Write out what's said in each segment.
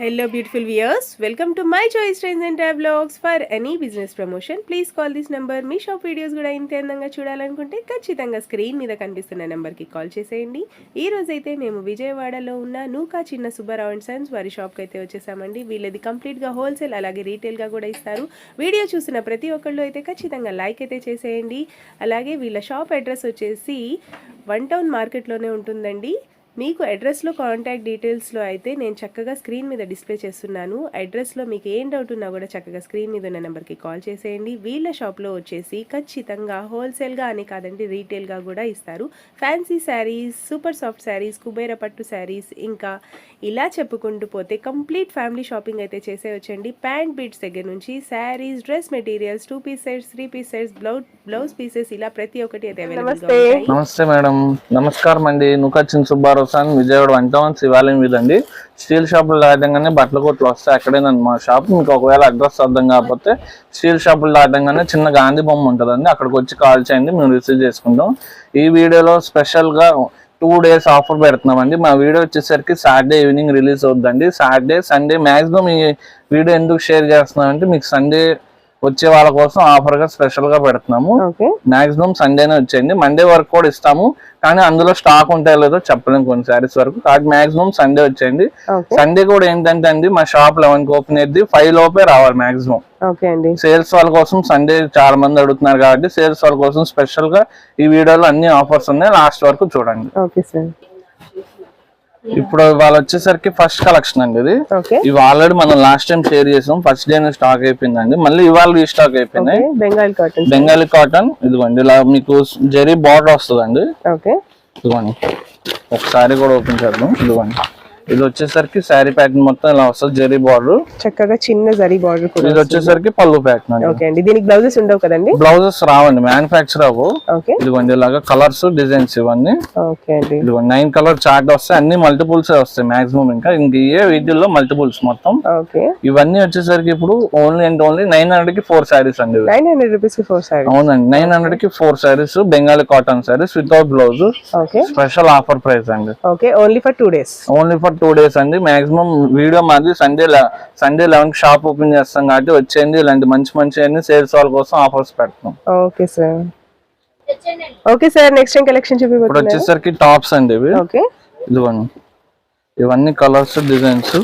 Hello beautiful viewers welcome to my choice trends and blogs for any business promotion please call this number me shop videos కూడా ఇంత అందంగా చూడాలనుకుంటే ఖచ్చితంగా screen మీద కనిపిస్తున్న నెంబర్కి కాల్ చేసేయండి. ఈ రోజైతే మేము విజయవాడలో ఉన్న నూకా చిన్న సుబ్బారావు అండ్ సన్స్ వారి షాప్కి అయితే వచ్చేసామండి. వీళ్ళది కంప్లీట్గా హోల్సేల్ అలాగే రీటైల్గా కూడా ఇస్తారు. వీడియో చూసిన ప్రతి ఒక్కళ్ళు అయితే ఖచ్చితంగా లైక్ అయితే చేసేయండి. అలాగే వీళ్ళ షాప్ అడ్రస్ వచ్చేసి వన్ టౌన్ మార్కెట్లోనే ఉంటుందండి. మీకు అడ్రస్లో కాంటాక్ట్ డీటెయిల్స్లో అయితే నేను చక్కగా స్క్రీన్ మీద డిస్ప్లే చేస్తున్నాను. అడ్రస్లో మీకు ఏం డౌట్ ఉన్నా కూడా చక్కగా స్క్రీన్ మీద ఉన్న నెంబర్కి కాల్ చేసేయండి. వీళ్ళ షాప్లో వచ్చేసి ఖచ్చితంగా హోల్సేల్గా అని కాదండి రీటైల్గా కూడా ఇస్తారు. Fancy sarees super soft sarees Kubera పట్టు శారీస్ ఇంకా ఇలా చెప్పుకుంటూ పోతే కంప్లీట్ ఫ్యామిలీ షాపింగ్ అయితే చేసేయచ్చండి. ప్యాంట్ బీట్స్ దగ్గర నుంచి sarees dress materials two piece sets three piece sets blouse blouse pieces ఇలా ప్రతి ఒక్కటి అయితే అవైలబుల్ నమస్తే. మేడం. నమస్కారం అండి. నుకచ్చిన్ సుబ్బారావు మరోసారి విజయవాడ వన్ టౌన్ శివాలయం మీద స్టీల్ షాపులు దాటంగానే బట్టల కొట్లు వస్తాయి అక్కడేనండి మా షాప్. మీకు ఒకవేళ అడ్రస్ అర్థం కాకపోతే స్టీల్ షాపులు దాటంగానే చిన్న గాంధీ బొమ్మ ఉంటుందండి. అక్కడికి వచ్చి కాల్ చేయండి మేము రిసీవ్ చేసుకుంటాం. ఈ వీడియోలో స్పెషల్గా టూ డేస్ ఆఫర్ పెడుతున్నామండి. మా వీడియో వచ్చేసరికి సాటర్డే ఈవినింగ్ రిలీజ్ అవుతుందండి సాటర్డే సండే మ్యాక్సిమం ఈ వీడియో ఎందుకు షేర్ చేస్తున్నామంటే మీకు సండే వచ్చే వాళ్ళ కోసం ఆఫర్గా స్పెషల్గా పెడుతున్నాము. మాక్సిమం సండేనే వచ్చేయండి. మండే వరకు కూడా ఇస్తాము. కానీ అందులో స్టాక్ ఉంటాయో లేదో చెప్పలేము కొన్ని శారీస్ వరకు. కాబట్టి మాక్సిమం సండే వచ్చేయండి. సండే కూడా ఏంటంటే అండి మా షాప్ లెవెన్కి ఓపెన్ అయ్యింది ఫైవ్ లోపే రావాలి మాక్సిమం ఓకే అండి. సేల్స్ వాళ్ళ కోసం సండే చాలా మంది అడుగుతున్నారు కాబట్టి సేల్స్ వాళ్ళ కోసం స్పెషల్గా ఈ వీడియోలో అన్ని ఆఫర్స్ ఉన్నాయి. లాస్ట్ వరకు చూడండి. ఇప్పుడు వాళ్ళు వచ్చేసరికి ఫస్ట్ కలెక్షన్ అండి ఇది. ఇవి ఆల్రెడీ మనం లాస్ట్ టైం షేర్ చేసాం. ఫస్ట్ డే స్టాక్ అయిపోయిందండి. మళ్ళీ ఇవాళ రీస్టాక్ అయిపోయినాయి. బెంగాల్ కాటన్ బెంగాలీ కాటన్ ఇదిగోండి ఇలా మీకు జరీ బార్డర్ వస్తుందండి. ఓకే ఇదిగోండి. ఒకసారి కూడా ఓపెన్ చేద్దాం. ఇదిగోండి. ఇది వచ్చేసరికి శారీ ప్యాటర్న్ మొత్తం ఇలా వస్తుంది జరీ బార్డర్. చక్కగా చిన్న జరీ బార్డర్ కూడా ఇది వచ్చేసరికి పళ్ళు ప్యాటర్న్ అండి. ఓకే అండి. దీనికి బ్లౌజెస్ ఉండవు కదండి? బ్లౌజెస్ రావండి మ్యానుఫ్యాక్చర్ అవ్వు. ఓకే. ఇదిగోండి ఇలాగా కలర్స్ డిజైన్స్ ఇవన్నీ. ఓకే అండి. ఇదిగోండి నైన్ కలర్ చార్ట్ వస్తాయి. అన్ని మల్టిపుల్స్ వస్తాయి మాక్సిమం ఇంకా. ఇంక ఏ వీటిల్లో మల్టిపుల్స్ మొత్తం. ఓకే. ఇవన్నీ వచ్చేసరికి ఇప్పుడు ఓన్లీ అండ్ ఓన్లీ నైన్ హండ్రెడ్కి ఫోర్ శారీస్ అండి. నైన్ హండ్రెడ్ రూపీస్కి ఫోర్ సారీ అవునండి నైన్ హండ్రెడ్కి four sarees Bengali cotton sarees without blouse okay. Special offer price అండి. Okay only for two days only for two days అండి. మాక్సిమం వీడియో మాది Sunday Sunday eleven shop open చేస్తాం కాబట్టి వచ్చేయండి. ఇలాంటి మంచి మంచి అన్ని సేల్స్ వాళ్ళ కోసం ఆఫర్స్ పెడతాం. Okay sir. Okay sir next time collection ఇప్పుడు వచ్చేసరికి టాప్స్ అండి ఇవి. ఓకే. ఇదిగోండి. ఇవన్నీ కలర్స్ డిజైన్స్.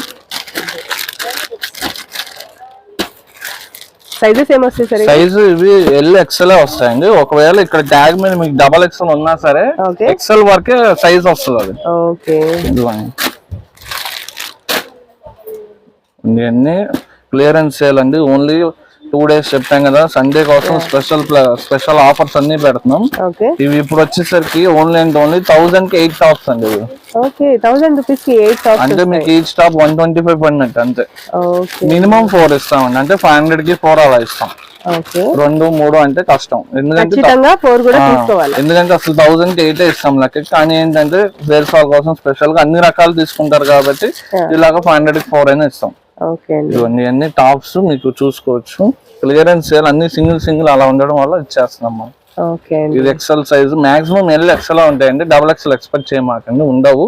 సైజెస్ ఏమొస్తాయి సార్ సైజు ఇవి ఎల్ ఎక్సెల్ వస్తాయండి. ఒకవేళ ఇక్కడ ట్యాగ్ మీద మీకు డబల్ ఎక్సెల్ ఉన్నా సరే ఓకే. ఎక్సెల్ వరకే సైజ్ వస్తుంది అది. ఓకే. ఇదిగోండి. ఇవన్నీ క్లియరెన్స్ సేల్ అండి. ఓన్లీ టూ డేస్ చెప్పాం కదా సండే కోసం స్పెషల్ స్పెషల్ ఆఫర్స్ అన్ని పెడుతున్నాం. ఇవి ఇప్పుడు వచ్చేసరికి ఓన్లీ అండ్ ఓన్లీ థౌసండ్కి ఎయిట్ టాప్స్ అండి ఇవి. అంటే మీకు each top one twenty five పడినట్టు అంతే. మినిమం ఫోర్ ఇస్తామండి. అంటే ఫైవ్ హండ్రెడ్కి ఫోర్ అలా ఇస్తాం. రెండు మూడు అంటే కష్టం. ఎందుకంటే ఎందుకంటే అసలు థౌసండ్కి ఎయిట్ ఇస్తాం లెక్క. కానీ ఏంటంటే వాళ్ళ కోసం స్పెషల్గా అన్ని రకాలు తీసుకుంటారు కాబట్టి ఇలాగ ఫైవ్ హండ్రెడ్కి ఫోర్ అయినా ఇస్తాం. ఇవన్నీ అన్ని టాప్స్ మీకు చూసుకోవచ్చు. క్లియరెన్స్ సేల్ అన్ని సింగిల్ సింగిల్ అలా ఉండడం వల్ల ఇచ్చేస్తున్నాం మనం. అండి. ఇది XL size maximum L XL ఉంటాయండి. డబుల్ ఎక్సెల్ ఎక్స్పెక్ట్ చేయమాకండి. ఉండవు.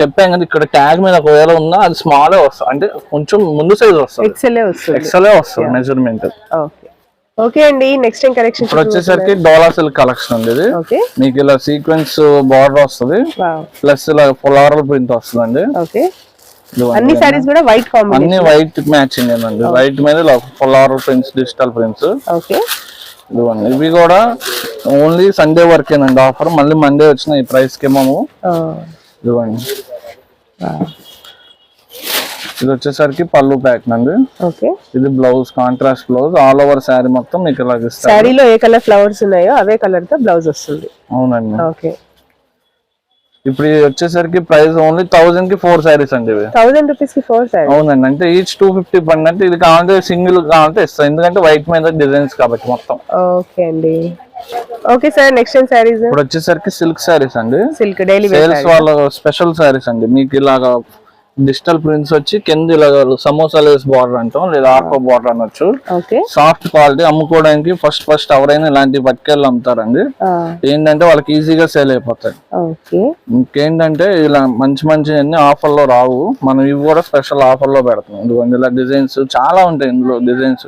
చెప్పాం కదా ఇక్కడ ట్యాగ్ మీద ఒకవేళ ఉన్నా అది స్మాల్ వస్తుంది. అంటే కొంచెం ముందు సైజ్ వస్తుంది. ఎక్సెల్ వస్తుంది. వస్తుంది మెజర్మెంట్ ఓకే. అండి. నెక్స్ట్ టైం కలెక్షన్ ఇప్పుడు వచ్చేసరికి డోలా సిల్క్ కలెక్షన్ ఉంది ఇది. ఓకే. మీకు ఇలా సీక్వెన్స్ బార్డర్ వస్తుంది. ప్లస్ ఇలా ఫ్లవరల్ ప్రింట్ ఓకే. ఇదిగోండి. అన్ని సారీస్ కూడా వైట్ కాంబినేషన్ అన్ని వైట్ మ్యాచింగ్ అండి వైట్ మీద ఇలా floral prints digital prints okay ఇదిగోండి ఇవి కూడా ఓన్లీ సండే వరకేనండి ఆఫర్ మళ్ళీ మండే వచ్చిన ఈ ప్రైస్కి ఆ, ఇదిగోండి. ఇది వచ్చేసరికి పళ్ళు ప్యాక్ అండి ఓకే ఇది blouse contrast blouse all over saree మొత్తం మీకు ఇలా ఇస్తారు. శారీలో ఏ కలర్ ఫ్లవర్స్ ఉన్నాయో అవే కలర్తో బ్లౌజ్ వస్తుంది. అవునండి. ఓకే ఇప్పుడు ఇది వచ్చేసరికి ప్రైస్ ఓన్లీ థౌసండ్కి ఫోర్ శారీస్ అండి ఇవి. థౌసండ్ రూపీస్కి ఫోర్ అవునండి అంటే ఈచ్ టూ ఫిఫ్టీ పండి అంటే ఇది కావాలంటే సింగిల్ కావాలంటే ఇస్తాం. ఎందుకంటే వైట్ మీద డిజైన్స్ కాబట్టి మొత్తం. ఓకే అండి. Okay sir next time sarees ఇప్పుడు వచ్చేసరికి సిల్క్ శారీస్ అండి. సిల్క్ డైలీ సేల్స్ వాళ్ళ స్పెషల్ శారీస్ అండి. మీకు ఇలాగా డిజిటల్ ప్రింట్స్ వచ్చి కింద ఇలా సమోసా లేస్ బార్డర్ అంటాం లేదా ఆర్కో బార్డర్ అనొచ్చు. సాఫ్ట్ క్వాలిటీ అమ్ముకోవడానికి ఫస్ట్ ఫస్ట్ ఎవరైనా ఇలాంటి పట్టుకెళ్ళి అమ్ముతారండి. ఏంటంటే వాళ్ళకి ఈజీగా సేల్ అయిపోతాయి. ఇంకేంటంటే ఇలా మంచి మంచి అన్ని ఆఫర్లో రావు. మనం ఇవి కూడా స్పెషల్ ఆఫర్లో పెడతాం ఇదిగోండి ఇలా డిజైన్స్ చాలా ఉంటాయి ఇందులో డిజైన్స్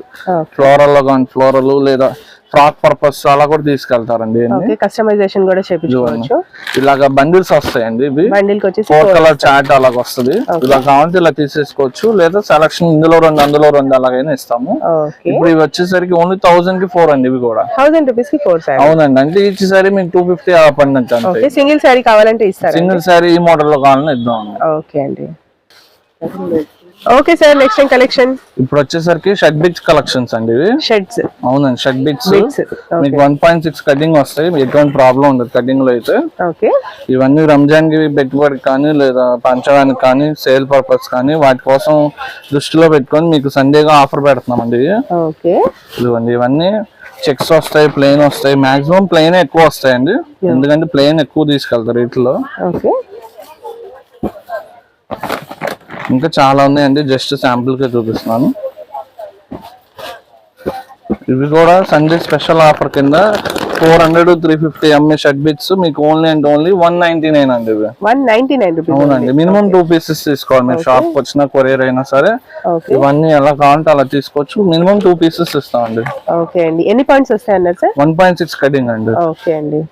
ఫ్లోరల్లో కానీ ఫ్లోరల్ లేదా ఫ్రాక్ పర్పస్ అలా కూడా తీసుకెళ్తారండి కస్టమైజేషన్ కూడా చేపించుకోవచ్చు. ఇలాగా బండిల్స్ వస్తాయండి ఇవి. ఫోర్ కలర్ చాట్ అలాగ వస్తుంది. ఇలా కావాలంటే ఇలా తీసేసుకోవచ్చు. లేదా సెలక్షన్ ఇందులో రెండు అందులో రెండు అలాగైనా ఇస్తాము. ఇప్పుడు ఇవి వచ్చేసరికి ఓన్లీ థౌసండ్కి ఫోర్ అండి ఇవి కూడా. థౌసండ్ రూపీస్కి ఫోర్ సారీ. అవునండి. అంటే ఈచ్ సారీ మీకు టూ ఫిఫ్టీ అలా పడినట్టు ఓకే సింగిల్ సారీ కావాలంటే ఇస్తారా సింగిల్ సారీ ఈ మోడల్లో కావాలని ఇద్దాం. ఓకే అండి. Okay sir next time collection ఇప్పుడు వచ్చేసరికి షర్ట్ బిట్స్ కలెక్షన్స్ అండి ఇవి. షర్ట్స్ అవునండి షర్ట్ బిట్స్ మీకు వన్ పాయింట్ సిక్స్ కటింగ్ వస్తాయి. ఎటువంటి ప్రాబ్లం ఉండదు కటింగ్లో అయితే. ఓకే ఇవన్నీ రంజాన్కి పెట్టుబడికి కానీ లేదా పంచడానికి కానీ సేల్ పర్పస్ కానీ వాటి కోసం దృష్టిలో పెట్టుకొని మీకు సండేగా ఆఫర్ పెడుతున్నామండి. ఓకే ఇదిగోండి ఇవన్నీ చెక్స్ వస్తాయి ప్లెయిన్ వస్తాయి. మాక్సిమం ప్లెయిన్ ఎక్కువ వస్తాయండి. ఎందుకంటే ప్లెయిన్ ఎక్కువ తీసుకెళ్తారు వీటిలో ఓకే ఇంకా చాలా ఉన్నాయండి. జస్ట్ శాంపుల్గా చూపిస్తున్నాను. ఇవి కూడా సండే స్పెషల్ ఆఫర్ కింద ఫోర్ హండ్రెడ్ త్రీ ఫిఫ్టీ ఎంఏ షర్ట్ బిట్స్ మీకు only and only one ninety nine అండి వన్ నైన్టీ నైన్ అవునండి. మినిమం టూ పీసెస్ తీసుకోవాలి. మీరు షాప్ వచ్చిన కొరియర్ అయినా సరే ఇవన్నీ ఎలా కావాలంటే అలా తీసుకోవచ్చు. మినిమం టూ పీసెస్ ఇస్తామండి. ఓకే అండి. ఎన్ని పాయింట్స్ వస్తాయి అన్నారు sir? One point six cutting అండి. ఓకే అండి.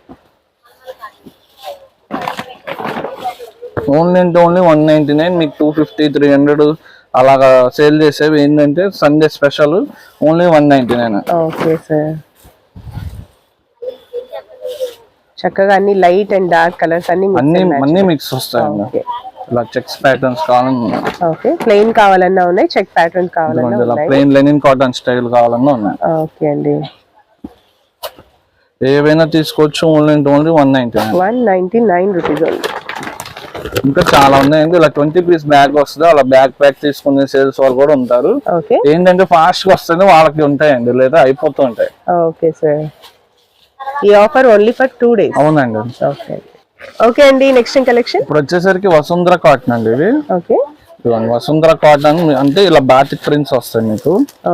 ఓన్లీ అంటే ఓన్లీ వన్ నైన్టీ నైన్ మీకు టూ ఫిఫ్టీ త్రీ హండ్రెడ్ అలాగా సేల్ చేసేవి ఏంటంటే Sunday special only one ninety nine. Okay sir. చక్కగా అన్ని లైట్ అండ్ డార్క్ కలర్స్ అన్ని అన్ని. అన్ని మిక్స్ వస్తాయండి. ఓకే. ఇలా చెక్స్ ప్యాటర్న్స్ కావాలన్నా ఓకే. ప్లెయిన్ కావాలన్నా ఉన్నాయి చెక్ ప్యాటర్న్ కావాలన్నా ప్లెయిన్ లెనిన్ కాటన్ స్టైల్ కావాలన్నా ఉన్నాయి. ఓకే అండి. ఏవైనా తీసుకోవచ్చు only only one ninety nine. One ninety nine rupees only. ఇంకా చాలా ఉన్నాయండి ఇలా ట్వంటీ పీస్ బ్యాగ్ వస్తుంది. అలా బ్యాగ్ ప్యాక్ తీసుకునే సేల్స్ వాళ్ళు కూడా ఉంటారు. ఓకే ఏంటంటే ఫాస్ట్గా వస్తుంది వాళ్ళకి ఉంటాయండి. లేదా అయిపోతూ ఉంటాయి. ఓకే సార్ ఈ offer only for two days అవునండి. ఓకే ఓకే అండి నెక్స్ట్ కలెక్షన్ ఇప్పుడు వచ్చేసరికి వసుంధర కాటన్ అండి ఇవి ఓకే వసుంధర కాటన్ అంటే ఇలా బాటిక్ ప్రింట్స్ వస్తాయి మీకు. ఓ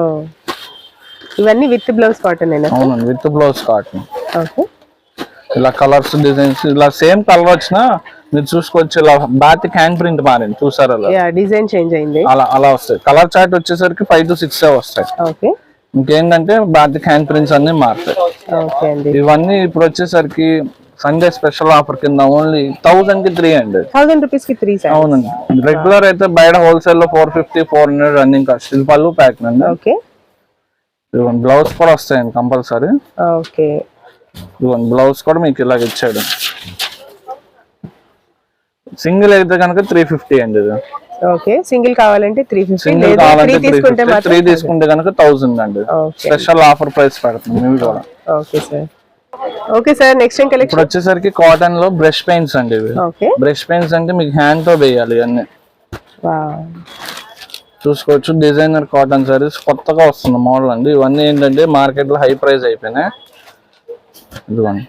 ఇవన్నీ విత్ బ్లౌజ్ కాటన్ అవునండి విత్ బ్లౌజ్ కాటన్ ఓకే ఇలా కలర్స్ డిజైన్స్ ఇలా సేమ్ కలర్ వచ్చినా మీరు చూసుకోవచ్చు ఇలా బాతిక్ హ్యాండ్ ప్రింట్ మారింది చూసారు అలా? డిజైన్ చేంజ్ అయింది. అలా అలా వస్తాయి. కలర్ చార్ట్ వచ్చేసరికి ఫైవ్ టు సిక్స్ వస్తాయి. ఓకే ఇంకేంటంటే బాతిక్ హ్యాండ్ ప్రింట్స్ అన్ని మారుతాయి. ఇవన్నీ ఇప్పుడు వచ్చేసరికి సండే స్పెషల్ ఆఫర్ కింద ఓన్లీ థౌసండ్కి త్రీ హండ్రెడ్ థౌసండ్ రూపీస్కి త్రీ అవునండి. రెగ్యులర్ అయితే బయట హోల్సేల్లో four fifty four hundred running cost ఇది పళ్ళు ప్యాక్ అండి. ఓకే బ్లౌజ్ కూడా వస్తాయండి కంపల్సరీ ఓకే ఇదిగోండి బ్లౌజ్ కూడా మీకు ఇలాగ ఇచ్చాడు. సింగిల్ అయితే కనుక త్రీ ఫిఫ్టీ అండి ఇది. ఓకే సింగిల్ కావాలంటే త్రీ ఫిఫ్టీ త్రీ తీసుకుంటే కనుక థౌసండ్ అండి. స్పెషల్ ఆఫర్ ప్రైస్ పెడుతుంది ఇవి కూడా. Okay sir okay sir next ఇప్పుడు కలెక్షన్ వచ్చేసరికి కాటన్లో బ్రష్ పెయింట్స్ అండి ఇవి. బ్రష్ పెయింట్స్ అంటే మీకు హ్యాండ్తో వేయాలి అన్ని. చూసుకోవచ్చు డిజైనర్ కాటన్ సారీస్ కొత్తగా వస్తుంది మోడల్ అండి. ఇవన్నీ ఏంటంటే మార్కెట్లో హై ప్రైస్ అయిపోయినాయి. ఇదిగోండి.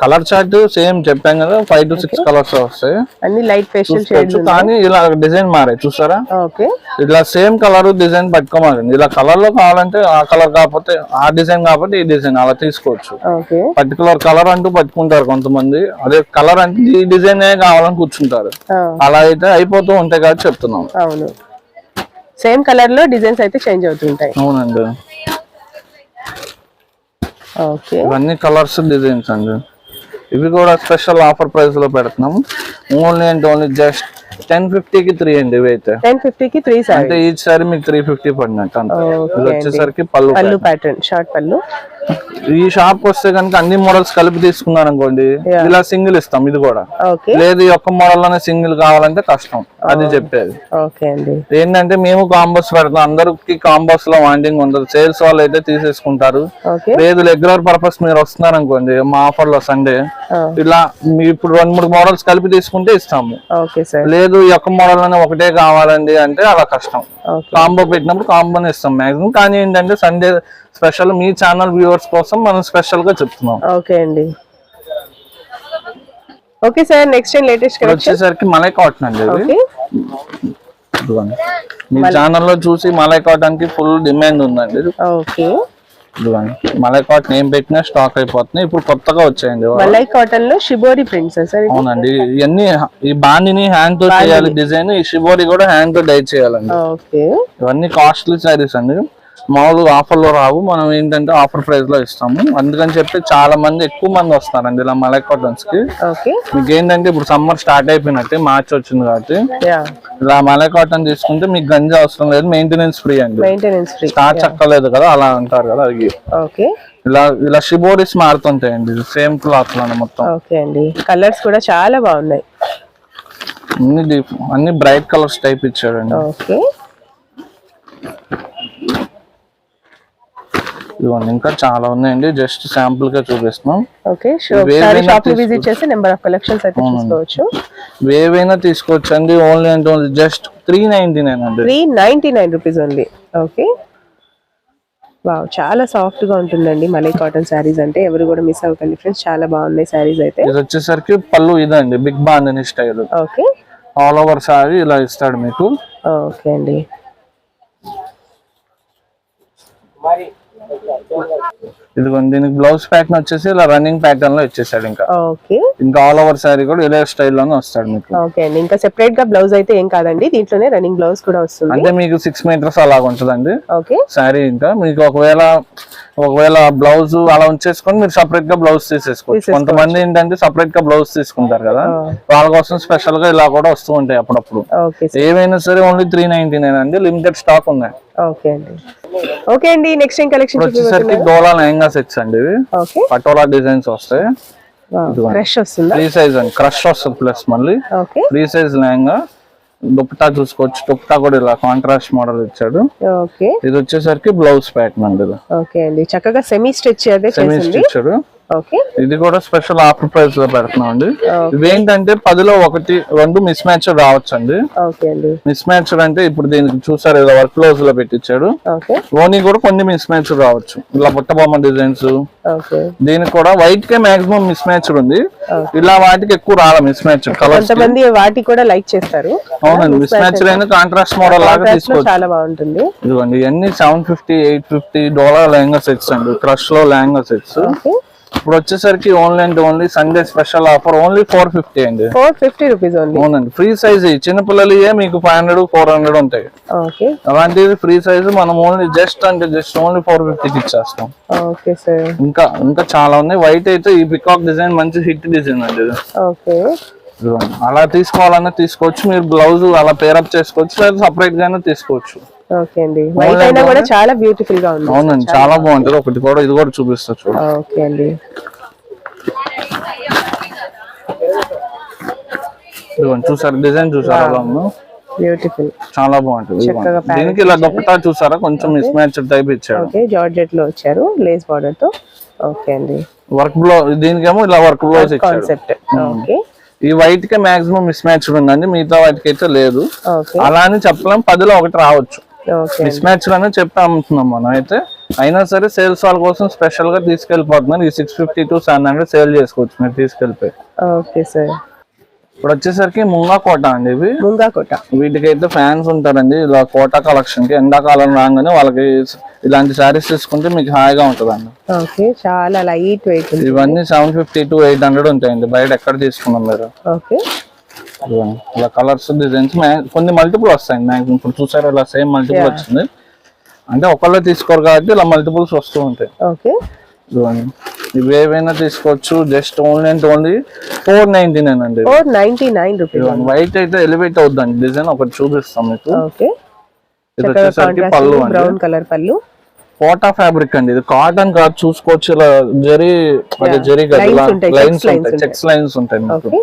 కలర్ చార్ట్ సేమ్ చెప్పాం కదా ఫైవ్ టు సిక్స్ కలర్స్ వస్తాయి. అన్ని లైట్ షేడ్స్ కానీ ఇలా డిజైన్ మారాయి చూసారా ఓకే ఇట్లా సేమ్ కలర్ డిజైన్ పట్టుకోమాకండి. ఇలా కలర్లో కావాలంటే ఆ కలర్ కాకపోతే ఆ డిజైన్ కాకపోతే ఈ డిజైన్ అలా తీసుకోవచ్చు. పర్టికులర్ కలర్ అంటూ పట్టుకుంటారు కొంతమంది. అదే కలర్ అంటే ఈ డిజైన్ కావాలని కూర్చుంటారు. అలా అయితే అయిపోతూ ఉంటాయి కాబట్టి చెప్తున్నాం సేమ్ కలర్లో డిజైన్స్ అయితే చేంజ్ అవుతుంటాయి అవునండి. ఇవన్నీ కలర్స్ డిజైన్స్ అండి. ఇవి కూడా స్పెషల్ ఆఫర్ ప్రైస్లో పెడుతున్నాం. ఓన్లీ అంటే ఓన్లీ జస్ట్ టెన్కి త్రీ అండి ఇవి అయితే. టెన్కి త్రీ సార్ అంటే ఈచ్ సారీ మీకు త్రీ ఫిఫ్టీ పడినట్టు ఇది వచ్చేసరికి పళ్ళు పళ్ళు ప్యాటర్న్ షార్ట్ పళ్ళు. ఈ షాప్ వస్తే కనుక అన్ని మోడల్స్ కలిపి తీసుకున్నారు అనుకోండి. ఇలా సింగిల్ ఇస్తాం ఇది కూడా. లేదు ఈ ఒక్క మోడల్లోనే సింగిల్ కావాలంటే కష్టం అది చెప్పేది. ఓకే అండి. ఏంటంటే మేము కాంబోస్ పెడతాం అందరికి కాంబోస్లో వాంటింగ్ ఉండదు. సేల్స్ వాళ్ళు అయితే తీసేసుకుంటారు. లేదు రెగ్యులర్ పర్పస్ మీరు వస్తున్నారు అనుకోండి మా ఆఫర్లో సండే ఇలా మీ ఇప్పుడు రెండు మూడు మోడల్స్ కలిపి తీసుకుంటే ఇస్తాము. లేదు ఈ ఒక్క మోడల్లోనే ఒకటే కావాలండి అంటే అలా కష్టం. కాంబో పెట్టినప్పుడు కాంబోని ఇస్తాం మాక్సిమం కానీ ఏంటంటే సండే స్పెషల్ మీ ఛానల్ వ్యూవర్స్ కోసం మనం స్పెషల్గా చెప్తున్నాం. ఓకే అండి. ఓకే సార్ నెక్స్ట్ లేటెస్ట్ వచ్చేసరికి మలై కాటన్ అండి ఇది. ఓకే. మీ ఛానల్లో చూసి మలై కాటన్కి ఫుల్ డిమాండ్ ఉందండి ఓకే. మలై కాటన్ ఏం పెట్టినా స్టాక్ అయిపోతున్నాయి. ఇప్పుడు కొత్తగా వచ్చాయండి మలై కాటన్లో షిబోరి ప్రింట్స్ అవునండి. ఇవన్నీ ఈ బాండిని హ్యాండ్తో చేయాలి డిజైన్ ఈ షిబోరి కూడా హ్యాండ్తో డై చేయాలండి. ఓకే. ఇవన్నీ కాస్ట్లీ శారీస్ అండి. మామూలుగా ఆఫర్లో రావు. మనం ఏంటంటే ఆఫర్ ప్రైస్లో ఇస్తాము. అందుకని చెప్పి చాలా మంది ఎక్కువ మంది వస్తారండి ఇలా మలై కాటన్స్కి మీకు ఏంటంటే ఇప్పుడు సమ్మర్ స్టార్ట్ అయిపోయినట్టే మార్చ్ వచ్చింది కాబట్టి. ఇలా మలై కాటన్ తీసుకుంటే మీకు గంజి అవసరం లేదు. మెయింటెనెన్స్ ఫ్రీ అండి. Maintenance free. స్టార్చ్ అక్కర్లేదు కదా అలా అంటారు కదా అది. ఇలా ఇలా షిబోరిస్ మారుతుంటాయండి. సేమ్ క్లాత్లోనే మొత్తం. ఓకే అండి. కలర్స్ కూడా చాలా బాగున్నాయి. అన్ని అన్ని బ్రైట్ కలర్స్ టైప్ ఇచ్చాడండి. ఓకే. ఇదిగోండి ఇంకా చాలా ఉన్నాయండి. జస్ట్ శాంపుల్గా చూపిస్తున్నాం. ఓకే షాప్ విజిట్ చేసి నెంబర్ ఆఫ్ కలెక్షన్స్ అయితే చూసుకోవచ్చు. ఏవైనా తీసుకోవచ్చండి ఓన్లీ అంటే only just three ninety nine అండి three ninety nine rupees only. Okay. Wow చాలా సాఫ్ట్గా ఉంటుందండి మలై కాటన్ శారీస్ అంటే. ఎవరు కూడా మిస్ అవ్వకండి ఫ్రెండ్స్ చాలా బాగున్నాయి శారీస్ అయితే. ఇది వచ్చేసరికి పళ్ళు ఇదండి big bond style. Okay. All over saree ఇలా ఇస్తాడు మీకు. ఓకే అండి. ఇదిగోండి దీనికి బ్లౌజ్ ప్యాటర్న్ వచ్చేసి ఇలా రన్నింగ్ ప్యాటర్న్లో ఇచ్చేసాడు ఇంకా. ఓకే ఇంకా ఆల్ ఓవర్ సారీ కూడా ఇదే స్టైల్లోనే వస్తాడు మీకు. ఓకే అండి. ఇంకా సెపరేట్గా బ్లౌజ్ అయితే ఏం కాదండి. దీంట్లోనే రన్నింగ్ బ్లౌజ్ కూడా వస్తుంది. అంటే మీకు సిక్స్ మీటర్స్ అలాగ ఉంటుందండి. ఓకే శారీ ఇంకా మీకు ఒకవేళ ఒకవేళ బ్లౌజ్ అలా ఉంచేసుకొని మీరు సపరేట్గా బ్లౌజ్ తీసేసుకోవచ్చు. కొంతమంది ఏంటంటే సపరేట్గా బ్లౌజ్ తీసుకుంటారు కదా. వాళ్ళ కోసం స్పెషల్గా ఇలా కూడా వస్తూ ఉంటాయి అప్పుడప్పుడు. ఏమైనా సరే ఓన్లీ త్రీ నైన్టీ నైన్ అండి. లిమిటెడ్ స్టాక్ ఉన్నాయి. ఓకే అండి. ఓకే అండి నెక్స్ట్ ఏం కలెక్షన్ వచ్చేసరికి డోలా లెహంగా సెట్స్ అండి. ఇవి ఓకే. పటోలా డిజైన్స్ వస్తాయి. ఫ్రెష్ వస్తుందా? ఫ్రీ సైజ్ అండి. క్రష్ వస్తుంది ప్లస్ మళ్ళీ. Free size lehenga. దుప్పటా చూసుకోవచ్చు. దుప్పటా కూడా ఇలా కాంట్రాస్ట్ మోడల్ ఇచ్చాడు. ఓకే. ఇది వచ్చేసరికి బ్లౌజ్ ప్యాటర్న్ అండి ఓకే అండి. చక్కగా సెమీ స్టిచ్ అదే సెమీ ఓకే ఇది కూడా స్పెషల్ ఆఫర్ ప్రైస్లో పెడుతున్నాం అండి ఇవేంటంటే పదిలో ఒకటి రెండు మిస్ మ్యాచ్ రావచ్చు అండి. మిస్ మ్యాచ్ అంటే ఇప్పుడు దీనికి చూసారు ఇలా వర్క్ క్లోజ్లో పెట్టించాడు ఓనీ కూడా కొన్ని మిస్ మ్యాచ్ రావచ్చు. ఇలా బుట్టబొమ్మ డిజైన్స్ దీనికి కూడా వైట్ కే మాక్సిమం మిస్ మ్యాచ్ ఉంది ఇలా వాటికి ఎక్కువ రాల మిస్ మ్యాచ్ కలర్స్ కొంతమంది వాటి కూడా లైక్ చేస్తారు. అవునండి మిస్ మ్యాచ్ అయినా కాంట్రాస్ట్ మోడల్ లాగా తీసుకోవచ్చు. చాలా బాగుంటుంది. ఇదిగోండి ఇవన్నీ seven fifty eight fifty dollar lehenga sets అండి. క్రష్లో లెహంగా సెట్స్ ఇప్పుడు వచ్చేసరికి ఓన్లీ అంటే only Sunday special offer only four fifty అండి. ఫోర్ ఫిఫ్టీ రూపీస్ అవునండి. ఫ్రీ సైజ్ చిన్నపిల్లలు మీకు ఫైవ్ హండ్రెడ్ ఫోర్ హండ్రెడ్ ఉంటాయి. ఓకే అలాంటిది ఫ్రీ సైజ్ మనం ఓన్లీ జస్ట్ అంటే జస్ట్ ఓన్లీ ఫోర్ ఫిఫ్టీకి ఇచ్చేస్తాం. ఓకే సార్ ఇంకా ఇంకా చాలా ఉన్నాయి. వైట్ అయితే ఈ పికాక్ డిజైన్ మంచి హిట్ డిజైన్ అండి ఓకే. అలా తీసుకోవాలన్నా తీసుకోవచ్చు. మీరు బ్లౌజ్ అలా పేరప్ చేసుకోవచ్చు. లేదా సపరేట్ గానే తీసుకోవచ్చు. ఓకే అండి. వైట్ అయినా కూడా చాలా బ్యూటిఫుల్గా ఉంది. అవునండి చాలా బాగుంటది. ఒకటి కూడా ఇది కూడా చూపిస్తా చూడు. ఓకే అండి. చూసారు? డిజైన్ చూసారా? బ్యూటిఫుల్ చాలా బాగుంటుంది దీనికి ఇలా దొక్కటా చూసారా? కొంచెం మిస్ మ్యాచ్ టైప్ ఇచ్చాడు. ఓకే జార్జెట్లో వచ్చారు లేస్ బార్డర్తో. ఓకే అండి. వర్క్ బ్లౌ దీనికేమో ఇలా వర్క్ బ్లౌజ్ కాన్సెప్ట్ ఓకే. ఈ వైట్ కే మాక్సిమం మిస్ మ్యాచ్ ఉందండి మిగతా వాటికి అయితే లేదు. అలా అని చెప్పలేం పదిలో ఒకటి రావచ్చు. మిస్ మ్యాచ్లోనే చెప్పి అమ్ముతున్నాం మనం. అయితే అయినా సరే సేల్స్ వాళ్ళ కోసం స్పెషల్గా తీసుకెళ్ళిపోతున్నారు ఈ six fifty to seven hundred sale చేసుకోవచ్చు. మీరు తీసుకెళ్ళిపోయి. Okay sir. ఇప్పుడు వచ్చేసరికి ముంగా కోట అండి ఇవి. ముంగా కోట. వీటికైతే ఫ్యాన్స్ ఉంటారండి. ఇలా కోట కలెక్షన్కి ఎండాకాలం రాగానే వాళ్ళకి ఇలాంటి శారీస్ తీసుకుంటే మీకు హాయిగా ఉంటుందండి. ఓకే చాలా లైట్ వెయిట్ ఇవన్నీ seven fifty to eight hundred ఉంటాయండి. బయట ఎక్కడ తీసుకున్నాం మీరు? ఓకే. ఇలా కలర్స్ డిజైన్స్ కొన్ని మల్టిపుల్ వస్తాయండి మ్యాక్సిమం ఇప్పుడు చూసారు ఇలా సేమ్ మల్టిపుల్ వచ్చింది. అంటే ఒకళ్ళే తీసుకోరు కాబట్టి ఇలా మల్టిపుల్స్ వస్తూ ఉంటాయి. ఇవి ఏవైనా తీసుకోవచ్చు? Just only and only four ninety nine అండి. వైట్ అయితే ఎలివేట్ అవుద్దండి. డిజైన్ ఒకటి చూపిస్తాం మీకు. ఇది వచ్చేసరికి పళ్ళు బ్రౌన్ కలర్ పళ్ళు. కోటా ఫ్యాబ్రిక్ అండి. ఇది కాటన్ కాదు చూసుకోవచ్చు. ఇలా జరీ జరీ లైన్స్ ఉంటాయి చెక్స్ లైన్స్ ఉంటాయి. మీకు.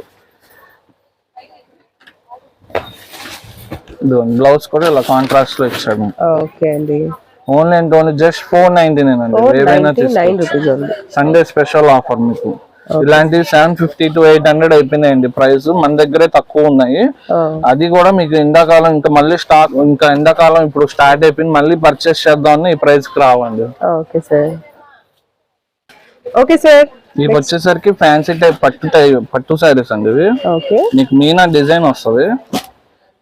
బ్లౌజ్ కూడా ఇలా కాంట్రాస్ట్లో ఇచ్చాడు. ఓకే అండి. Only and only just four ninety nine అండి. సండే స్పెషల్ ఆఫర్ మీకు. ఇలాంటివి seven fifty to eight hundred అయిపోయినాయండి ప్రైస్ మన దగ్గరే తక్కువ ఉన్నాయి. అది కూడా మీకు ఎండాకాలం ఇంకా మళ్ళీ స్టాక్ ఇంకా ఎండాకాలం ఇప్పుడు స్టార్ట్ అయిపోయింది. మళ్ళీ పర్చేస్ చేద్దామని ఈ ప్రైస్కి రావండి. Okay sir. Okay sir. ఇవి వచ్చేసరికి ఫ్యాన్సీ టైప్ పట్టు టైప్ పట్టు శారీస్ అండి ఇవి. ఓకే. మీకు మీనా డిజైన్ వస్తుంది.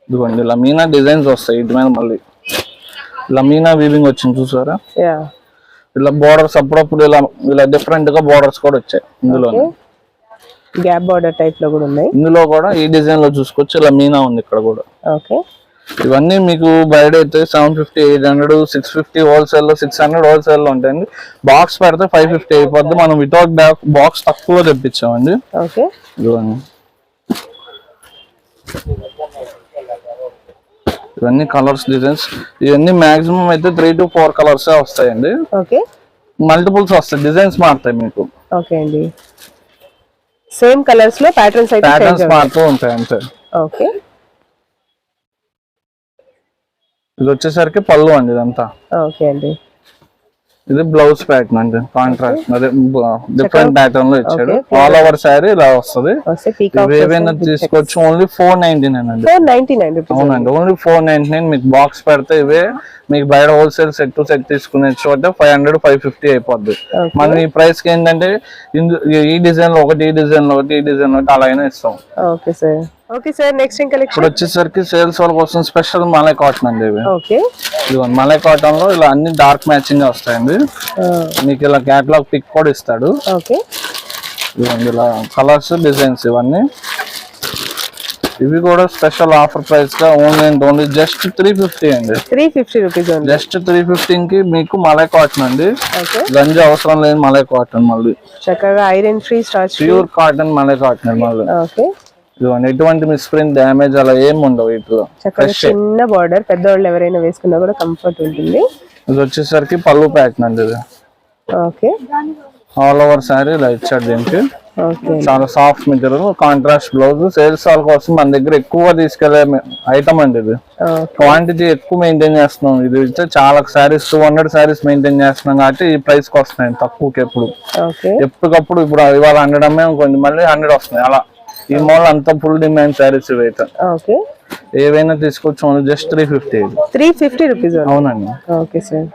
ఇదిగోండి ఇలా మీనా డిజైన్స్ వస్తాయి ఇటు మీద మళ్ళీ. ఇలా మీనా వీవింగ్ వచ్చింది చూసారా? ఇలా బోర్డర్స్ అప్పుడప్పుడు ఇలా ఇలా డిఫరెంట్గా బోర్డర్స్ కూడా వచ్చాయి ఇందులో గ్యాప్ బార్డర్ టైప్లో కూడా ఉన్నాయి. ఇందులో కూడా ఈ డిజైన్లో చూసుకోవచ్చు ఇలా మీనా ఉంది ఇక్కడ కూడా. ఓకే. ఇవన్నీ మీకు బయట అయితే seven fifty eight hundred six fifty హోల్సేల్లో సిక్స్ హండ్రెడ్ హోల్సేల్లో ఉంటాయండి. బాక్స్ పెడితే ఫైవ్ ఫిఫ్టీ అయిపోద్ది. మనం వితౌట్ బాక్స్ తక్కువ తెప్పించామండి. ఓకే. ఇవన్నీ ఇవన్నీ కలర్స్ డిజైన్స్. ఇవన్నీ మాక్సిమం అయితే త్రీ టు ఫోర్ కలర్స్ వస్తాయండి. ఓకే. మల్టిపుల్స్ వస్తాయి. డిజైన్స్ మారుతాయి మీకు. ఓకే అండి. సేమ్ కలర్స్లో ప్యాటర్న్స్ అయితే ప్యాటర్న్స్ మారుతూ ఉంటాయి అంతే. ఓకే. ఇది వచ్చేసరికి పళ్ళు అండి ఇదంతా. ఓకే అండి. ఇది బ్లౌజ్ ప్యాటర్న్ అండి కాంట్రాస్ట్ అదే డిఫరెంట్ ప్యాటర్న్లో ఇచ్చాడు. ఆల్ ఓవర్ శారీ ఇలా వస్తుంది. ఏవైనా తీసుకోవచ్చు ఓన్లీ ఫోర్ నైన్టీ నైన్ అండి. అవునండి ఓన్లీ ఫోర్ నైన్టీ నైన్ మీకు బాక్స్ పెడితే ఇవే. మీకు బయట హోల్సేల్ సెట్ టు సెట్ తీసుకునే చోట ఫైవ్ హండ్రెడ్ ఫైవ్ ఫిఫ్టీ అయిపోద్ది. మనం ఈ ప్రైస్కి ఏంటంటే ఈ డిజైన్లో ఒకటి ఈ డిజైన్లో ఒకటి ఈ డిజైన్లో ఒకటి అలా అయినా ఇస్తాం. Okay sir okay sir next ఏం ఇప్పుడు కలెక్షన్ వచ్చేసరికి సేల్స్ వాళ్ళ కోసం స్పెషల్ మలై కాటన్ అండి ఇవి. ఓకే. ఇదిగోండి మలై కాటన్లో ఇలా అన్ని డార్క్ మ్యాచింగ్ వస్తాయండి. మీకు ఇలా క్యాటలాగ్ పిక్ కూడా ఇస్తాడు. ఓకే. ఇదిగోండి ఇలా కలర్స్ డిజైన్స్ ఇవన్నీ. ఇవి కూడా special offer ప్రైస్గా only and only just three fifty అండి. Three fifty rupees just three ఫిఫ్టీన్కి మీకు మలై కాటన్ అండి. ఓకే. గంజి అవసరం లేని మలై కాటన్ మళ్ళీ. చక్కగా iron free starch pure cotton malai cotton మళ్ళీ. ఓకే. ఇదిగోండి ఎటువంటి మిస్ప్రింట్ డ్యామేజ్ అలా ఏం ఉండవు వీటిలో చిన్న బార్డర్ పెద్దవాళ్ళు ఎవరైనా వేసుకున్నా కూడా కంఫర్ట్ ఉంటుంది. ఇది వచ్చేసరికి పళ్ళు ప్యాటర్న్ అండి ఇది. ఓకే. ఆల్ ఓవర్ శారీ ఇలా ఇచ్చాడు దీనికి. చాలా soft material contrast blouse sales వాళ్ళ కోసం మన దగ్గర ఎక్కువ తీసుకెళ్ళే ఐటమ్ అండి ఇది. క్వాంటిటీ ఎక్కువ మెయింటైన్ చేస్తున్నాం. ఇది చాలా saris two hundred saris maintain చేస్తున్నాం కాబట్టి ఈ ప్రైస్కి వస్తున్నాయి తక్కువకి ఎప్పుడు. ఓకే. ఎప్పటికప్పుడు ఇప్పుడు ఇవాళ హండ్రెడ్ అమ్మే అనుకోండి మళ్ళీ హండ్రెడ్ వస్తున్నాయి. అలా. ఈ మోల్ అంతా ఫుల్ డిమాండ్ శారీస్ ఇవి అయితే ఓకే. ఏవైనా తీసుకోవచ్చు just three fifty three fifty rupees అవునండి. ఓకే సార్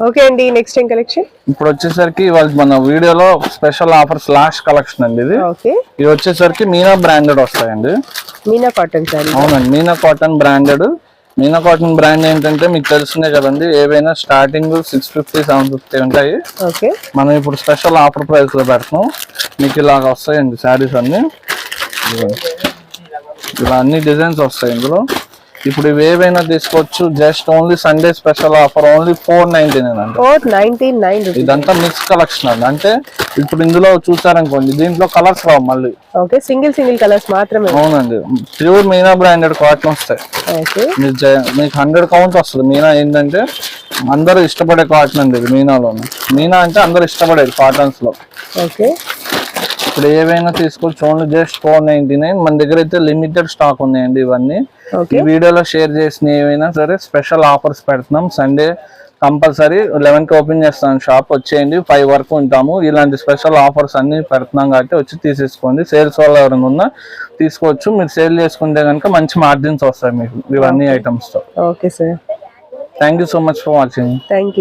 ఓకే అండి నెక్స్ట్ ఏం కలెక్షన్ ఇప్పుడు వచ్చేసరికి ఇవాళ మన వీడియోలో స్పెషల్ ఆఫర్స్ లాస్ట్ కలెక్షన్ అండి ఇది. ఓకే. ఇది వచ్చేసరికి మీనా బ్రాండెడ్ వస్తాయండి. మీనా కాటన్ సారీ అవునండి Meena cotton branded Meena cotton brand ఏంటంటే మీకు తెలిసిందే కదండి. ఏవైనా starting six fifty seven fifty ఉంటాయి. ఓకే. మనం ఇప్పుడు స్పెషల్ ఆఫర్ ప్రైస్లో పెడతాం. మీకు ఇలాగ వస్తాయండి శారీస్ అన్ని. ఇలా అన్ని డిజైన్స్ వస్తాయి ఇందులో. ఇప్పుడు ఇవి ఏవైనా తీసుకోవచ్చు just only Sunday special offer only four ninety nine ఇదంతా మిక్స్ కలెక్షన్ అండి అంటే ఇప్పుడు ఇందులో చూసారనుకోండి దీంట్లో కలర్స్ రావు మళ్ళీ. ఓకే సింగిల్ సింగిల్ కలర్స్ మాత్రమే. అవునండి. ప్యూర్ మీనా బ్రాండెడ్ కాటన్ వస్తాయి. ఓకే. మీకు హండ్రెడ్ కౌంట్ వస్తుంది. మీనా ఏంటంటే అందరూ ఇష్టపడే కాటన్ అండి ఇది మీనాలో మీనా అంటే అందరూ ఇష్టపడేది కాటన్స్లో ఓకే. ఇప్పుడు ఏవైనా తీసుకోవచ్చు only just four ninety nine మన దగ్గర అయితే లిమిటెడ్ స్టాక్ ఉన్నాయండి ఇవన్నీ. ఈ వీడియోలో షేర్ చేసిన ఏవైనా సరే స్పెషల్ ఆఫర్స్ పెడుతున్నాం. సండే కంపల్సరీ లెవెన్కి ఓపెన్ చేస్తాం షాప్ వచ్చేయండి. ఫైవ్ వరకు ఉంటాము. ఇలాంటి స్పెషల్ ఆఫర్స్ అన్ని పెడుతున్నాం కాబట్టి వచ్చి తీసేసుకోండి. సేల్స్ వాళ్ళు ఎవరైనా ఉన్నా తీసుకోవచ్చు. మీరు సేల్ చేసుకుంటే కనుక మంచి మార్జిన్స్ వస్తాయి మీకు. ఇవన్నీ ఐటమ్స్తో. Okay sir thank so much for watching thank